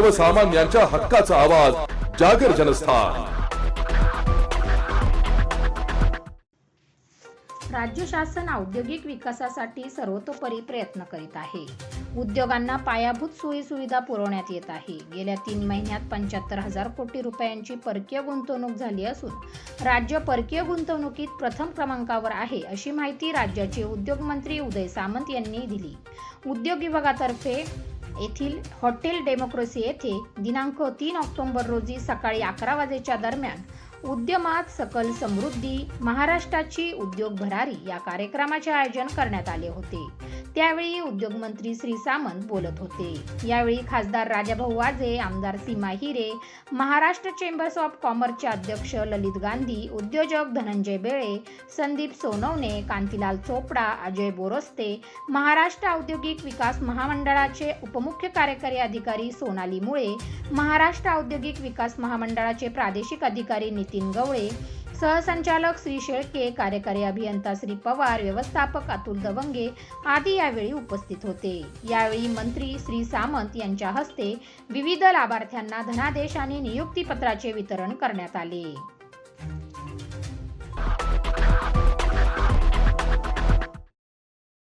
सर्वसामान्यांच्या हक्काचा आवाज जागर जनस्थान. राज्य शासन औद्योगिक विकासासाठी सर्वतोपरी प्रयत्न करीत आहे. उद्योगांना पायाभूत सोयी सुविधा पुरवण्यात येत आहे. गेल्या तीन महिन्यात पंच्याहत्तर हजार कोटी रुपयांची परकीय गुंतवणूक झाली असून राज्य परकीय गुंतवणुकीत प्रथम क्रमांकावर आहे अशी माहिती राज्याचे उद्योग मंत्री उदय सामंत यांनी दिली. उद्योग विभागातर्फे येथील हॉटेल डेमोक्रेसी येथे दिनांक तीन ऑक्टोबर रोजी सकाळी अकरा वाजेच्या दरम्यान उद्यमात सकल समृद्धी महाराष्ट्राची उद्योग भरारी या कार्यक्रमाचे आयोजन करण्यात आले होते. त्यावेळी उद्योगमंत्री श्री सामंत बोलत होते. यावेळी खासदार राजाभाऊ वाजे आमदार सीमा हिरे महाराष्ट्र चेंबर्स ऑफ कॉमर्सचे अध्यक्ष ललित गांधी उद्योजक धनंजय बेळे संदीप सोनवणे कांतीलाल चोपडा अजय बोरस्ते महाराष्ट्र औद्योगिक विकास महामंडळाचे उपमुख्य कार्यकारी अधिकारी सोनाली मुळे महाराष्ट्र औद्योगिक विकास महामंडळाचे प्रादेशिक अधिकारी नितीन गवळे सहसंचालक श्री शेळके कार्यकारी अभियंता श्री पवार व्यवस्थापक अतुल दवंगे आदी यावेळी उपस्थित होते. यावेळी मंत्री श्री सामंत यांच्या हस्ते विविध लाभार्थ्यांना धनादेश आणि नियुक्तीपत्राचे वितरण करण्यात आले.